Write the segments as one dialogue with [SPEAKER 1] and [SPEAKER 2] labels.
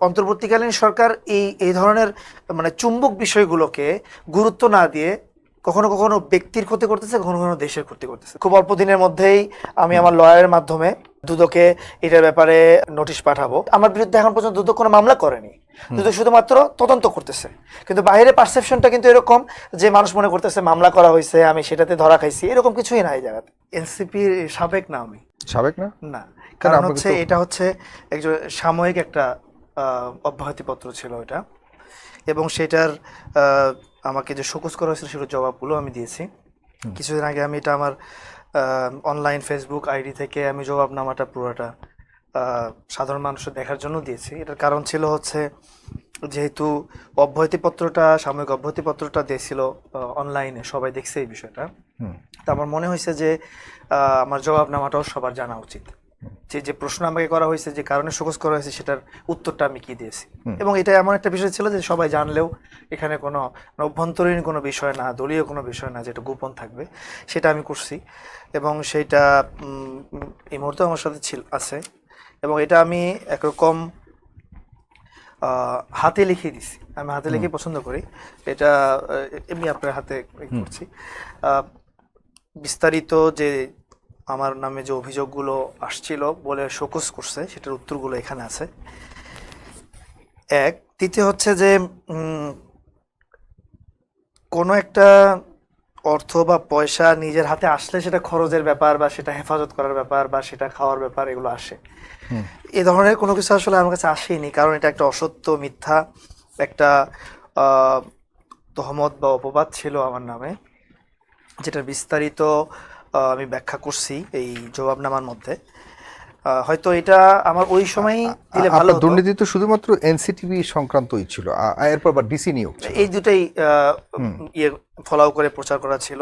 [SPEAKER 1] অন্তর্বর্তীকালীন সরকার এই এই ধরনের মানে চুম্বক বিষয়গুলোকে গুরুত্ব না দিয়ে কখনো কখনো ব্যক্তির ক্ষতি করতেছে কখনো কখনো দেশের ক্ষতি করতেছে। খুব অল্প দিনের মধ্যেই আমি আমার লয়ারের মাধ্যমে দুদকে এটার ব্যাপারে নোটিশ পাঠাবো। আমার বিরুদ্ধে এখন পর্যন্ত দুদক কোনো মামলা করেনি। দুদক শুধুমাত্র তদন্ত করতেছে। কিন্তু বাইরে পারসেপশনটা কিন্তু এরকম যে মানুষ মনে করতেছে মামলা করা হয়েছে আমি সেটাতে ধরা খাইছি। এরকম কিছুই না এই জায়গাতে। এনসিপির সাবেক না আমি।
[SPEAKER 2] সাবেক না?
[SPEAKER 1] না। কারণ হচ্ছে এটা হচ্ছে একজন সাময়িক একটা অব্যাহতিপত্র ছিল এটা। এবং সেটার আমাকে যে শোকজ করা হয়েছিল সেটার জবাবগুলো আমি দিয়েছি। কিছুদিন আগে আমি এটা আমার অনলাইন ফেসবুক আইডি থেকে আমি জবাবনামাটা পুরোটা সাধারণ মানুষের দেখার জন্য দিয়েছি। এটার কারণ ছিল হচ্ছে যেহেতু অব্যাহতিপত্রটা সাময়িক অব্যাহতিপত্রটা দিয়েছিল অনলাইনে সবাই দেখছে এই বিষয়টা। তা আমার মনে হয়েছে যে আমার জবাবনামাটাও সবার জানা উচিত। যে যে প্রশ্ন আমাকে করা হয়েছে যে কারণে শোকজ করা হয়েছে সেটার উত্তরটা আমি কি দিয়েছি? এবং এটা এমন একটা বিষয় ছিল যে সবাই জানলেও এখানে কোনো অভ্যন্তরীণ কোনো বিষয় না দলীয় কোনো বিষয় না যেটা গোপন থাকবে সেটা আমি করছি। এবং সেইটা এই মুহূর্তে আমার সাথে ছিল আছে। এবং এটা আমি একরকম হাতে লিখে দিছি। আমি হাতে লিখে পছন্দ করি। এটা এমনি আপনার হাতে করছি। বিস্তারিত যে আমার নামে যে অভিযোগগুলো আসছিল বলে শোকস করছে সেটার উত্তরগুলো এখানে আছে। এক দ্বিতীয় হচ্ছে যে কোনো একটা অর্থ বা পয়সা নিজের হাতে আসলে সেটা খরচের ব্যাপার বা সেটা হেফাজত করার ব্যাপার বা সেটা খাওয়ার ব্যাপার এগুলো আসে। এ ধরনের কোনো কিছু আসলে আমার কাছে আসেনি কারণ এটা একটা অসত্য মিথ্যা একটা তহমত বা অপবাদ ছিল আমার নামে যেটা বিস্তারিত আমি ব্যাখ্যা করছি এই জবাবনামার মধ্যে। হয়তো এটা আমার ওই সময়ই দিলে ভালো।
[SPEAKER 2] দুর্নীতি তো শুধুমাত্র এনসিটিভি সংক্রান্তই ছিল। এরপর বা ডিসি নিয়োগ
[SPEAKER 1] এই দুটাই ইয়ে ফলাও করে প্রচার করা ছিল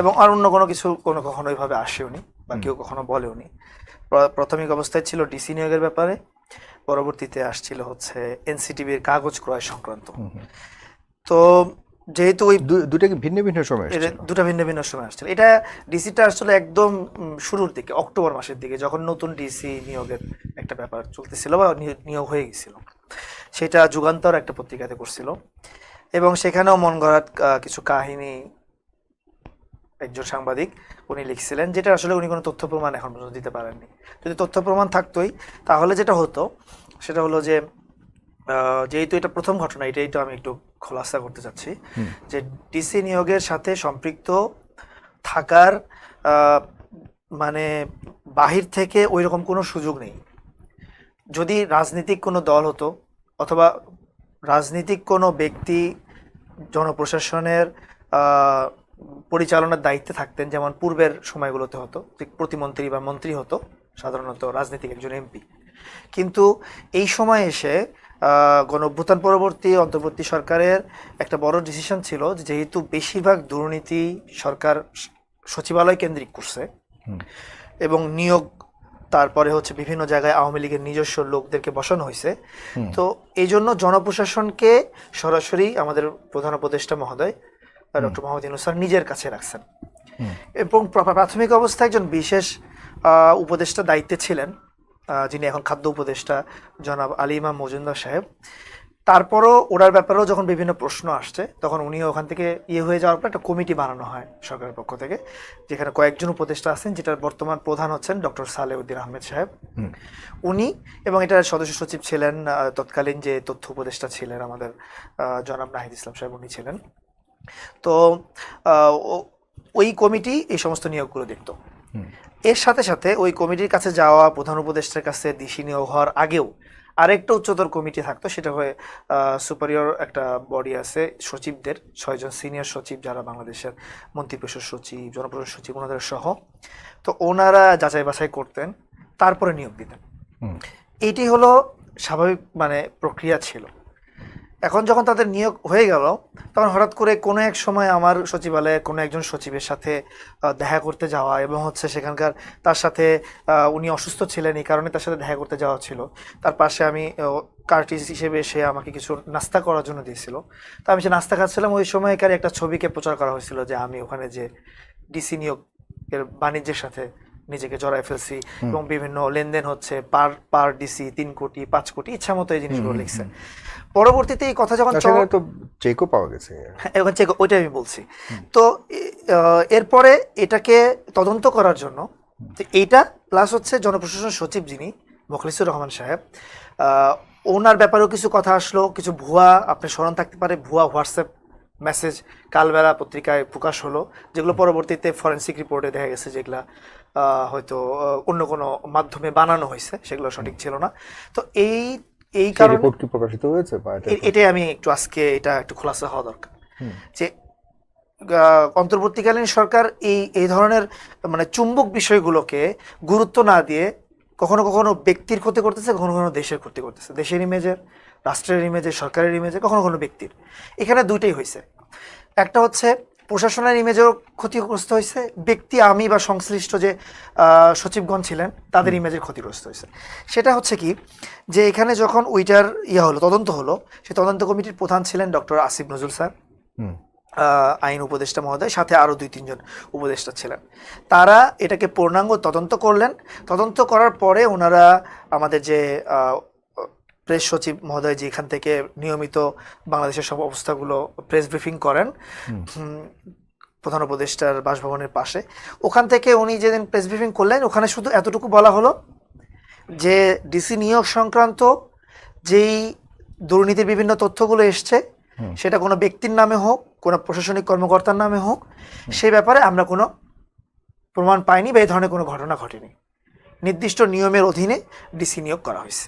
[SPEAKER 1] এবং আর অন্য কোনো কিছু কোনো কখনো ওইভাবে আসেওনি বা কেউ কখনো বলেওনি। প্রাথমিক অবস্থায় ছিল ডিসি নিয়োগের ব্যাপারে পরবর্তীতে আসছিল হচ্ছে এনসিটিভির কাগজ ক্রয় সংক্রান্ত। তো যেহেতু ওই
[SPEAKER 2] দু- দুইটা কি ভিন্ন ভিন্ন সময়?
[SPEAKER 1] দুটা ভিন্ন ভিন্ন সময় আসছিল। এটা ডিসিটা আসলে একদম শুরুর দিকে অক্টোবর মাসের দিকে যখন নতুন ডিসি নিয়োগের একটা ব্যাপার চলতেছিল বা নিয়োগ হয়ে গেছিল। সেটা যুগান্তর একটা পত্রিকাতে করছিল। এবং সেখানেও মন গড়াত কিছু কাহিনী একজন সাংবাদিক উনি লিখছিলেন যেটা আসলে উনি কোনো তথ্য প্রমাণ এখন পর্যন্ত দিতে পারেননি। যদি তথ্য প্রমাণ থাকতোই তাহলে যেটা হতো সেটা হলো যে যেহেতু এটা প্রথম ঘটনা এটাই তো আমি একটু খোলাসা করতে চাচ্ছি যে ডিসি নিয়োগের সাথে সম্পৃক্ত থাকার মানে বাহির থেকে ওই রকম কোনো সুযোগ নেই। যদি রাজনৈতিক কোনো দল হতো অথবা রাজনৈতিক কোনো ব্যক্তি জনপ্রশাসনের পরিচালনার দায়িত্বে থাকতেন যেমন পূর্বের সময়গুলোতে হতো প্রতিমন্ত্রী বা মন্ত্রী হতো সাধারণত রাজনৈতিক একজন এমপি। কিন্তু এই সময় এসে গণ অভ্যুত্থান পরবর্তী অন্তর্বর্তী সরকারের একটা বড় ডিসিশন ছিল যেহেতু বেশিরভাগ দুর্নীতি সরকার সচিবালয় কেন্দ্রিক করছে এবং নিয়োগ তারপরে হচ্ছে বিভিন্ন জায়গায় আওয়ামী লীগের নিজস্ব লোকদেরকে বসানো হয়েছে তো এই জন্য জনপ্রশাসনকে সরাসরি আমাদের প্রধান উপদেষ্টা মহোদয় ডক্টর মোহাম্মদ ইউনুস স্যার নিজের কাছে রাখছেন। এবং প্রাথমিক অবস্থায় একজন বিশেষ উপদেষ্টা দায়িত্বে ছিলেন। যিনি এখন খাদ্য উপদেষ্টা জনাব আলী ইমাম মজুমদার সাহেব। তারপরও ওনার ব্যাপারেও যখন বিভিন্ন প্রশ্ন আসছে তখন উনি ওখান থেকে ইয়ে হয়ে যাওয়ার পর একটা কমিটি বানানো হয় সরকারের পক্ষ থেকে যেখানে কয়েকজন উপদেষ্টা আছেন যেটার বর্তমান প্রধান হচ্ছেন ডক্টর সালেউদ্দিন আহমেদ সাহেব। উনি এবং এটার সদস্য সচিব ছিলেন তৎকালীন যে তথ্য উপদেষ্টা ছিলেন আমাদের জনাব নাহিদ ইসলাম সাহেব উনি ছিলেন। তো ওই কমিটি এই সমস্ত নিয়োগগুলো দেখতো। এর সাথে সাথে ওই কমিটির কাছে যাওয়া প্রধান উপদেষ্টার কাছে দিশি নিয়োগ হওয়ার আগেও আরেকটা উচ্চতর কমিটি থাকতো সেটা হয়ে সুপারিয়র একটা বডি আছে সচিবদের ছয়জন সিনিয়র সচিব যারা বাংলাদেশের মন্ত্রিপরিষদ সচিব জনপ্রশাসন সচিব ওনাদের সহ। তো ওনারা যাচাই বাছাই করতেন তারপরে নিয়োগ দিতেন। এইটি হলো স্বাভাবিক মানে প্রক্রিয়া ছিল। এখন যখন তাদের নিয়োগ হয়ে গেল তখন হঠাৎ করে কোনো এক সময় আমার সচিবালয়ে কোনো একজন সচিবের সাথে দেখা করতে যাওয়া এবং হচ্ছে সেখানকার তার সাথে উনি অসুস্থ ছিলেন এই কারণে তার সাথে দেখা করতে যাওয়া ছিল। তার পাশে আমি কার্টিস হিসেবে সে আমাকে কিছু নাস্তা করার জন্য দিয়েছিল। তো আমি সে নাস্তা খাচ্ছিলাম ওই সময়কার একটা ছবিকে প্রচার করা হয়েছিল যে আমি ওখানে যে ডিসি নিয়োগ এর বাণিজ্যের সাথে নিজেকে জড়ায় ফেলছি এবং বিভিন্ন লেনদেন হচ্ছে পার পার ডিসি তিন কোটি পাঁচ কোটি ইচ্ছা মতো এই জিনিসগুলো লিখছে। পরবর্তীতে এই কথা যখন
[SPEAKER 2] তো চেকও পাওয়া গেছে।
[SPEAKER 1] হ্যাঁ, এখন চেক ওইটাই আমি বলছি। তো এরপরে এটাকে তদন্ত করার জন্য এইটা প্লাস হচ্ছে জনপ্রশাসন সচিব যিনি মোখলিসুর রহমান সাহেব ওনার ব্যাপারেও কিছু কথা আসলো কিছু ভুয়া আপনি স্মরণ থাকতে পারে ভুয়া হোয়াটসঅ্যাপ মেসেজ কালবেলা পত্রিকায় প্রকাশ হলো যেগুলো পরবর্তীতে ফরেন্সিক রিপোর্টে দেখা গেছে যেগুলা হয়তো অন্য কোনো মাধ্যমে বানানো হয়েছে সেগুলো সঠিক ছিল না। তো এই এই কারণে
[SPEAKER 2] রিপোর্ট কি প্রকাশিত হয়েছে
[SPEAKER 1] এটাই আমি একটু আজকে এটা একটু খোলাসা হওয়া দরকার। যে অন্তর্বর্তীকালীন সরকার এই এই ধরনের মানে চুম্বক বিষয়গুলোকে গুরুত্ব না দিয়ে কখনো কখনো ব্যক্তির ক্ষতি করতেছে কখনো কখনো দেশের ক্ষতি করতেছে। দেশের ইমেজের রাষ্ট্রের ইমেজের সরকারের ইমেজে কখনো কখনো ব্যক্তির। এখানে দুইটাই হয়েছে একটা হচ্ছে প্রশাসনের ইমেজেও ক্ষতিগ্রস্ত হয়েছে। ব্যক্তি আমি বা সংশ্লিষ্ট যে সচিবগণ ছিলেন তাদের ইমেজের ক্ষতিগ্রস্ত হয়েছে। সেটা হচ্ছে কি যে এখানে যখন ওইটার ইয়া হলো তদন্ত হলো সে তদন্ত কমিটির প্রধান ছিলেন ডক্টর আসিফ নজরুল স্যার। আইন উপদেষ্টা মহোদয় সাথে আরও দুই তিনজন উপদেষ্টা ছিলেন। তারা এটাকে পূর্ণাঙ্গ তদন্ত করলেন। তদন্ত করার পরে ওনারা আমাদের যে প্রেস সচিব মহোদয় যেখান থেকে নিয়মিত বাংলাদেশের সব অবস্থাগুলো প্রেস ব্রিফিং করেন প্রধান উপদেষ্টার বাসভবনের পাশে। ওখান থেকে উনি যেদিন প্রেস ব্রিফিং করলেন ওখানে শুধু এতটুকু বলা হলো যে ডিসি নিয়োগ সংক্রান্ত যেই দুর্নীতির বিভিন্ন তথ্যগুলো এসছে সেটা কোনো ব্যক্তির নামে হোক কোনো প্রশাসনিক কর্মকর্তার নামে হোক সেই ব্যাপারে আমরা কোনো প্রমাণ পাইনি বা এই ধরনের কোনো ঘটনা ঘটেনি। নির্দিষ্ট নিয়মের অধীনে ডিসি নিয়োগ করা হয়েছে।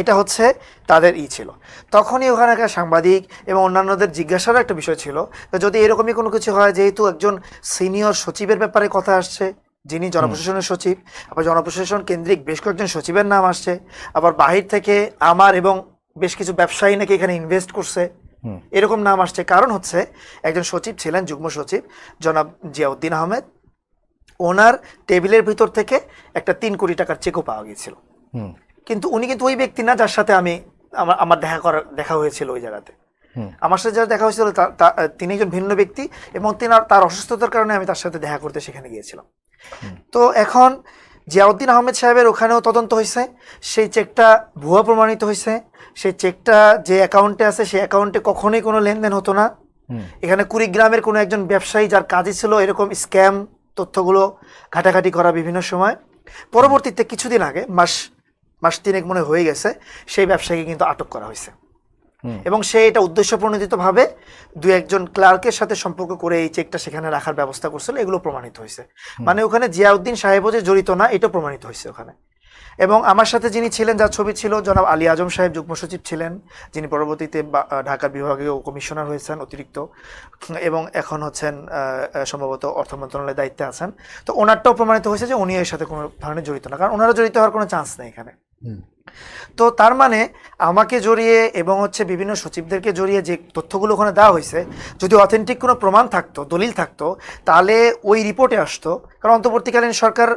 [SPEAKER 1] এটা হচ্ছে তাদের ই ছিল। তখনই ওখানকার সাংবাদিক এবং অন্যান্যদের জিজ্ঞাসারও একটা বিষয় ছিল যদি এরকমই কোনো কিছু হয় যেহেতু একজন সিনিয়র সচিবের ব্যাপারে কথা আসছে যিনি জনপ্রশাসনের সচিব আবার জনপ্রশাসন কেন্দ্রিক বেশ কয়েকজন সচিবের নাম আসছে আবার বাহির থেকে আমার এবং বেশ কিছু ব্যবসায়ী নাকি এখানে ইনভেস্ট করছে। এরকম নাম আসছে। কারণ হচ্ছে একজন সচিব ছিলেন যুগ্ম সচিব জনাব জিয়াউদ্দিন আহমেদ। ওনার টেবিলের ভিতর থেকে একটা তিন কোটি টাকার চেকও পাওয়া গিয়েছিল। কিন্তু উনি কিন্তু ওই ব্যক্তি না যার সাথে আমি আমার আমার দেখা করা দেখা হয়েছিল ওই জায়গাতে। আমার সাথে যারা দেখা হয়েছিল তিনি একজন ভিন্ন ব্যক্তি এবং তিনার তার অসুস্থতার কারণে আমি তার সাথে দেখা করতে সেখানে গিয়েছিলাম। তো এখন জিয়াউদ্দিন আহমেদ সাহেবের ওখানেও তদন্ত হয়েছে সেই চেকটা ভুয়া প্রমাণিত হয়েছে সেই চেকটা যে অ্যাকাউন্টে আছে সেই অ্যাকাউন্টে কখনোই কোনো লেনদেন হতো না। এখানে কুড়িগ্রামের কোনো একজন ব্যবসায়ী যার কাজই ছিল এরকম স্ক্যাম তথ্যগুলো ঘাটাঘাটি করা বিভিন্ন সময়। পরবর্তীতে কিছুদিন আগে মাস মাস তিনেক মনে হয়ে গেছে সেই ব্যবসায়ীকে কিন্তু আটক করা হয়েছে। এবং সে এটা উদ্দেশ্য প্রণোদিতভাবে দু একজন ক্লার্কের সাথে সম্পর্ক করে এই চেকটা সেখানে রাখার ব্যবস্থা করছিল এগুলো প্রমাণিত হয়েছে। মানে ওখানে জিয়াউদ্দিন সাহেবও যে জড়িত না এটা প্রমাণিত হয়েছে ওখানে। এবং আমার সাথে যিনি ছিলেন যার ছবি ছিল জনাব আলী আজম সাহেব যুগ্ম সচিব ছিলেন যিনি পরবর্তীতে ঢাকা বিভাগীয় কমিশনার হয়েছেন অতিরিক্ত এবং এখন হচ্ছেন সম্ভবত অর্থ মন্ত্রণালয়ের দায়িত্বে আছেন। তো ওনারটাও প্রমাণিত হয়েছে যে উনি এর সাথে কোনো ধরনের জড়িত না কারণ ওনারা জড়িত হওয়ার কোনো চান্স নেই এখানে। তো তার মানে আমাকে জড়িয়ে এবং হচ্ছে বিভিন্ন সচিবদেরকে জড়িয়ে যে তথ্যগুলো ওখানে দেওয়া হয়েছে, যদি অথেন্টিক কোনো প্রমাণ থাকতো, দলিল থাকতো, তাহলে ওই রিপোর্টে আসতো। কারণ অন্তর্বর্তীকালীন সরকার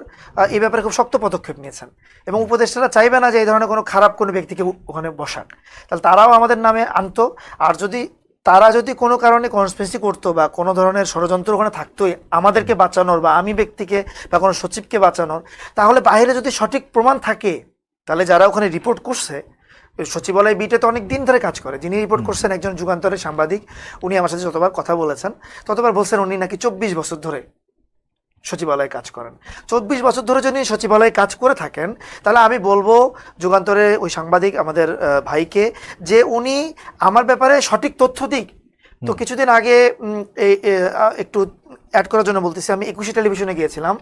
[SPEAKER 1] এই ব্যাপারে খুব শক্ত পদক্ষেপ নিয়েছেন। এবং উপদেষ্টারা চাইবে না যে এই ধরনের কোনো খারাপ কোনো ব্যক্তিকে ওখানে বসান। তাহলে তারাও আমাদের নামে আনতো। আর যদি তারা যদি কোনো কারণে কনস্পেন্সি করতো বা কোনো ধরনের ষড়যন্ত্র ওখানে থাকতোই আমাদেরকে বাঁচানোর বা আমি ব্যক্তিকে বা কোনো সচিবকে বাঁচানোর, তাহলে বাইরে যদি সঠিক প্রমাণ থাকে তাহলে যারা ওখানে রিপোর্ট করছে সচিবালয় বিটে তো অনেক দিন ধরে কাজ করে। যিনি রিপোর্ট করছেন একজন যুগান্তরের সাংবাদিক উনি আমার সাথে যতবার কথা বলেছেন ততবার বলছেন উনি নাকি চব্বিশ বছর ধরে সচিবালয়ে কাজ করেন। চব্বিশ বছর ধরে যদি সচিবালয়ে কাজ করে থাকেন তাহলে আমি বলব যুগান্তরে ওই সাংবাদিক আমাদের ভাইকে যে উনি আমার ব্যাপারে সঠিক তথ্য দিক। তো কিছুদিন আগে একটু অ্যাড করার জন্য বলতেছি আমি একুশে টেলিভিশনে গিয়েছিলাম।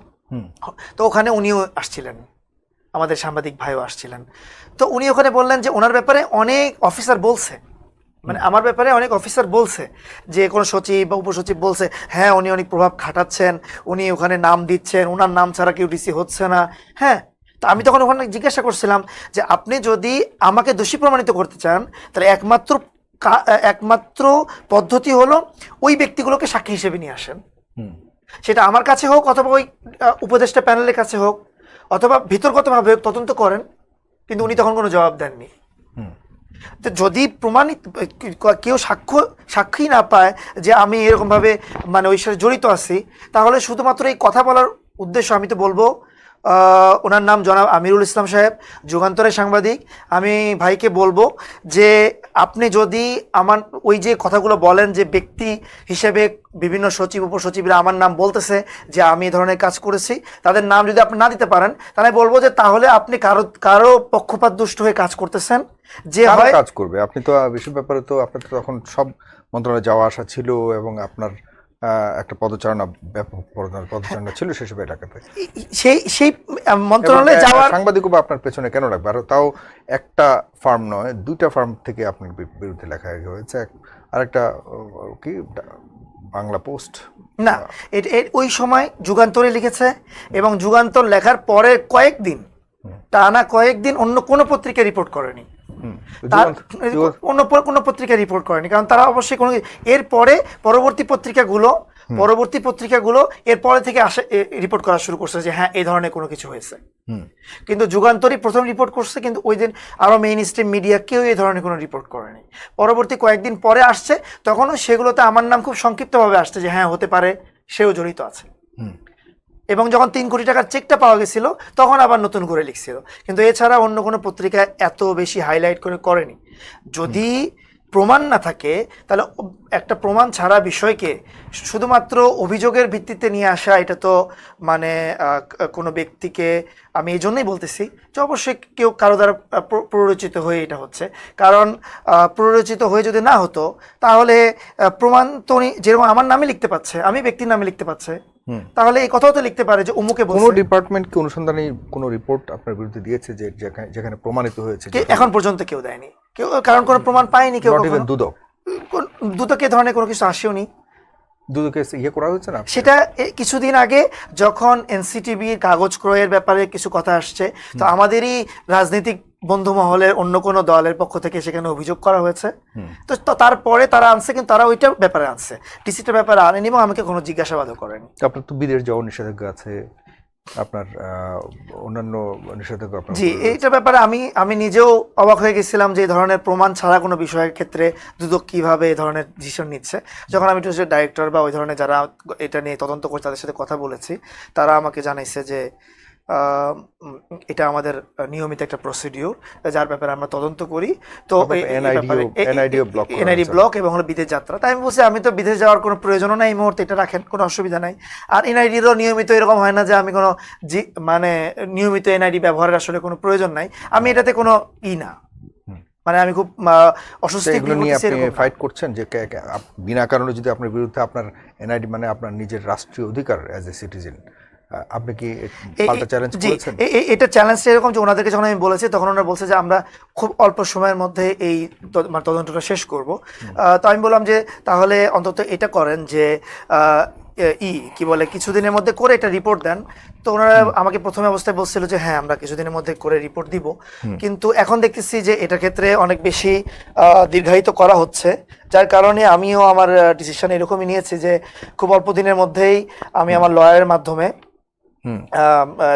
[SPEAKER 1] তো ওখানে উনিও আসছিলেন। আমাদের সাংবাদিক ভাইও আসছিলেন। তো উনি ওখানে বললেন যে ওনার ব্যাপারে অনেক অফিসার বলছে। মানে আমার ব্যাপারে অনেক অফিসার বলছে যে কোনো সচিব বা উপসচিব বলছে হ্যাঁ উনি অনেক প্রভাব খাটাচ্ছেন উনি ওখানে নাম দিচ্ছেন ওনার নাম ছাড়া কেউ ডিসি হচ্ছে না। হ্যাঁ তা আমি তখন ওখানে জিজ্ঞাসা করছিলাম যে আপনি যদি আমাকে দোষী প্রমাণিত করতে চান তাহলে একমাত্র একমাত্র পদ্ধতি হলো ওই ব্যক্তিগুলোকে সাক্ষী হিসেবে নিয়ে আসেন। সেটা আমার কাছে হোক অথবা ওই উপদেষ্টা প্যানেলের কাছে হোক অথবা ভিতরগতভাবে তদন্ত করেন কিন্তু উনি তখন কোনো জবাব দেননি। তো যদি প্রমাণিত কেউ সাক্ষ্য সাক্ষী না পায় যে আমি এরকমভাবে মানে ওই সাথে জড়িত আছি তাহলে শুধুমাত্র এই কথা বলার উদ্দেশ্য আমি তো বলব ওনার নাম জনাব আমিরুল ইসলাম সাহেব যুগান্তরের সাংবাদিক। আমি ভাইকে বলব যে আপনি যদি আমার ওই যে কথাগুলো বলেন যে ব্যক্তি হিসেবে বিভিন্ন সচিব উপসচিবরা আমার নাম বলতেছে যে আমি এই ধরনের কাজ করেছি তাদের নাম যদি আপনি না দিতে পারেন তাহলে বলব যে তাহলে আপনি কারও কারও পক্ষপাত দুষ্ট হয়ে কাজ করতেছেন। যে
[SPEAKER 2] কাজ করবে? আপনি তো বেশি ব্যাপারে তো আপনার তো তখন সব মন্ত্রণালয়ে যাওয়া আসা ছিল এবং আপনার একটা পদচারণা ব্যাপক পদ- পদচারণা ছিল সেসব এলাকাতে।
[SPEAKER 1] সেই সেই মন্ত্রণালয়ে যাওয়ার
[SPEAKER 2] সাংবাদিকও বা আপনার পেছনে কেন রাখবে আর তাও একটা ফার্ম নয় দুইটা ফার্ম থেকে আপনার বিরুদ্ধে লেখা হয়েছে। এক- আরেকটা আহ, কি? বাংলা পোস্ট।
[SPEAKER 1] না ওই সময় যুগান্তরে লিখেছে এবং যুগান্তর লেখার পরে কয়েকদিন টানা কয়েকদিন অন্য কোনো পত্রিকা রিপোর্ট করেনি। তার অন্য কোনো পত্রিকা রিপোর্ট করেনি। কারণ তারা অবশ্যই কোনো এরপরে পরবর্তী পত্রিকাগুলো পরবর্তী পত্রিকাগুলো এরপরে থেকে আসে রিপোর্ট করা শুরু করছে যে হ্যাঁ এই ধরনের কোনো কিছু হয়েছে। কিন্তু যুগান্তরই প্রথম রিপোর্ট করছে কিন্তু ওই দিন আরও মেইন স্ট্রিম মিডিয়া কেউ এই ধরনের কোনো রিপোর্ট করেনি। পরবর্তী কয়েকদিন পরে আসছে তখনও সেগুলোতে আমার নাম খুব সংক্ষিপ্তভাবে আসছে যে হ্যাঁ হতে পারে সেও জড়িত আছে। এবং যখন তিন কোটি টাকার চেকটা পাওয়া গেছিল, তখন আবার নতুন করে লিখছিল। কিন্তু এছাড়া অন্য কোনো পত্রিকা এত বেশি হাইলাইট করে করেনি। যদি প্রমাণ না থাকে তাহলে একটা প্রমাণ ছাড়া বিষয়কে শুধুমাত্র অভিযোগের ভিত্তিতে নিয়ে আসা এটা তো মানে কোনো ব্যক্তিকে আমি এই জন্যই বলতেছি যে অবশ্যই কেউ কারও দ্বারা প্ররোচিত হয়ে এটা হচ্ছে। কারণ প্ররোচিত হয়ে যদি না হতো তাহলে প্রমাণ তো যেরকম আমার নামে লিখতে পাচ্ছে আমি ব্যক্তির নামে লিখতে পাচ্ছে
[SPEAKER 2] হুম।
[SPEAKER 1] তাহলে এই কথাও তো লিখতে পারে যে অমুকে
[SPEAKER 2] কোনো ডিপার্টমেন্ট কি অনুসন্ধানী কোনো রিপোর্ট আপনার বিরুদ্ধে দিয়েছে যে যেখানে প্রমাণিত হয়েছে
[SPEAKER 1] কে এখন পর্যন্ত কেউ দেয়নি। কেউ কারণ কোনো প্রমাণ পায়নি কেউ
[SPEAKER 2] নট ইভেন দুদক।
[SPEAKER 1] দুদকে ধরনের কোনো কিছু আসেও নি।
[SPEAKER 2] দুদকে ইয়ে করা হয়েছে না?
[SPEAKER 1] সেটা কিছুদিন আগে যখন এনসিটিভির কাগজ ক্রয়ের ব্যাপারে কিছু কথা আসছে তো আমাদেরই রাজনৈতিক বন্ধু মহলের অন্য কোনো দলের পক্ষ থেকে সেখানে অভিযোগ করা হয়েছে। তো তো তারপরে তারা আনছে কিন্তু তারা ওইটার ব্যাপারে আনছে। ডিসিটার ব্যাপারে আনেনি এবং আমাকে কোনো জিজ্ঞাসাবাদও করেনি।
[SPEAKER 2] আপনার তো বিদেশ যাওয়ার নিষেধাজ্ঞা আছে। আপনার অন্যান্য নিষেধাজ্ঞা
[SPEAKER 1] জি
[SPEAKER 2] এইটা
[SPEAKER 1] এইটার ব্যাপারে আমি আমি নিজেও অবাক হয়ে গেছিলাম যে এই ধরনের প্রমাণ ছাড়া কোনো বিষয়ের ক্ষেত্রে দুদক কীভাবে এই ধরনের ডিসিশন নিচ্ছে। যখন আমি একটু ডাইরেক্টর বা ওই ধরনের যারা এটা নিয়ে তদন্ত করছে তাদের সাথে কথা বলেছি তারা আমাকে জানাইছে যে এটা আমাদের নিয়মিত একটা প্রসিডিওর যার ব্যাপারে আমরা তদন্ত করি। তো এনআইডি ব্লক এবং হলো বিদেশ যাত্রা। তাই আমি বলছি আমি তো বিদেশ যাওয়ার কোনো প্রয়োজনও নাই এই মুহূর্তে এটা রাখেন কোনো অসুবিধা নাই। আর এনআইডিরও নিয়মিত এরকম হয় না যে আমি কোনো জি মানে নিয়মিত এনআইডি ব্যবহারের আসলে কোনো প্রয়োজন নাই। আমি এটাতে কোনো ই না। মানে আমি খুব অস্বস্তি
[SPEAKER 2] এগুলো নিয়ে আপনি ফাইট করছেন যে বিনা কারণে যদি আপনার বিরুদ্ধে আপনার এনআইডি মানে আপনার নিজের রাষ্ট্রীয় অধিকার অ্যাজ এ সিটিজেন আপনি কি পাল্টা চ্যালেঞ্জ করেছেন?
[SPEAKER 1] এটা চ্যালেঞ্জটা এরকম যে ওনাদেরকে যখন আমি বলেছি তখন ওনারা বলছে যে আমরা খুব অল্প সময়ের মধ্যে এই মানে তদন্তটা শেষ করব। তো আমি বললাম যে তাহলে অন্তত এটা করেন যে ই কি বলে কিছুদিনের মধ্যে করে একটা রিপোর্ট দেন। তো ওনারা আমাকে প্রথমে অবস্থায় বলছিল যে হ্যাঁ আমরা কিছুদিনের মধ্যে করে রিপোর্ট দিব। কিন্তু এখন দেখতেছি যে এটার ক্ষেত্রে অনেক বেশি দীর্ঘায়িত করা হচ্ছে। যার কারণে আমিও আমার ডিসিশন এরকমই নিয়েছি যে খুব অল্প দিনের মধ্যেই আমি আমার লয়ারের মাধ্যমে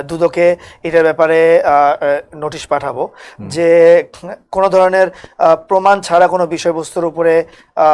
[SPEAKER 1] দুদকে এটার ব্যাপারে নোটিশ পাঠাবো যে কোনো ধরনের প্রমাণ ছাড়া কোনো বিষয়বস্তুর উপরে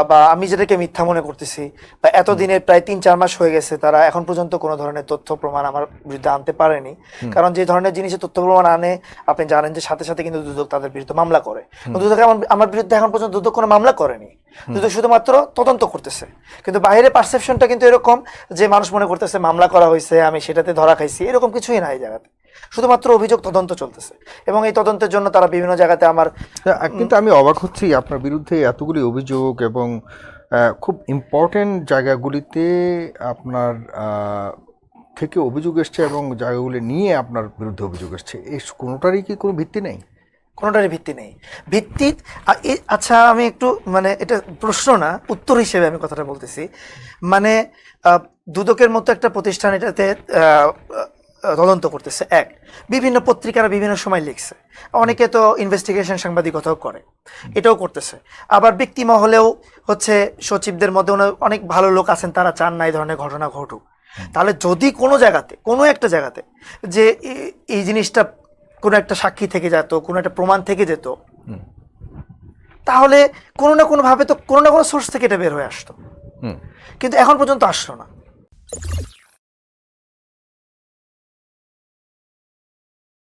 [SPEAKER 1] বা আমি যেটাকে মিথ্যা মনে করতেছি বা এতদিনের প্রায় তিন চার মাস হয়ে গেছে তারা এখন পর্যন্ত কোনো ধরনের তথ্য প্রমাণ আমার বিরুদ্ধে আনতে পারেনি। কারণ যে ধরনের জিনিসের তথ্য প্রমাণ আনে আপনি জানেন যে সাথে সাথে কিন্তু দুদক তাদের বিরুদ্ধে মামলা করে। দুদক আমার বিরুদ্ধে এখন পর্যন্ত দুদক কোনো মামলা করেনি। দুদক শুধুমাত্র তদন্ত করতেছে। কিন্তু বাইরে পারসেপশনটা কিন্তু এরকম যে মানুষ মনে করতেছে মামলা করা হয়েছে আমি সেটাতে ধরা খাইছি এরকম কিছুই না এই জায়গাতে। শুধুমাত্র অভিযোগ তদন্ত চলতেছে। এবং এই তদন্তের জন্য তারা বিভিন্ন জায়গাতে আমার
[SPEAKER 2] কিন্তু আমি অবাক হচ্ছি আপনার বিরুদ্ধে এতগুলি অভিযোগ এবং খুব ইম্পর্টেন্ট জায়গাগুলিতে আপনার থেকে অভিযোগ এসছে এবং জায়গাগুলি নিয়ে আপনার বিরুদ্ধে অভিযোগ এসছে। এই কোনোটারই কি কোনো ভিত্তি নেই?
[SPEAKER 1] কোনোটারই ভিত্তি নেই। ভিত্তি আচ্ছা আমি একটু মানে এটা প্রশ্ন না, উত্তর হিসেবে আমি কথাটা বলতেছি। মানে দুদকের মতো একটা প্রতিষ্ঠান এটাতে তদন্ত করতেছে। এক, বিভিন্ন পত্রিকারা বিভিন্ন সময় লিখছে। অনেকে তো ইনভেস্টিগেশন সাংবাদিকতাও করে। এটাও করতেছে। আবার ব্যক্তি মহলেও হচ্ছে সচিবদের মধ্যে অনেক ভালো লোক আছেন, তারা চান না এই ধরনের ঘটনা ঘটুক। তাহলে যদি কোনো জায়গাতে, কোনো একটা জায়গাতে যে এই জিনিসটা কোনো একটা সাক্ষী থেকে যেত কোনো একটা প্রমাণ থেকে যেত। তাহলে কোনো না কোনোভাবে তো কোনো না কোনো সোর্স থেকে এটা বের হয়ে আসতো। কিন্তু এখন পর্যন্ত আসলো না।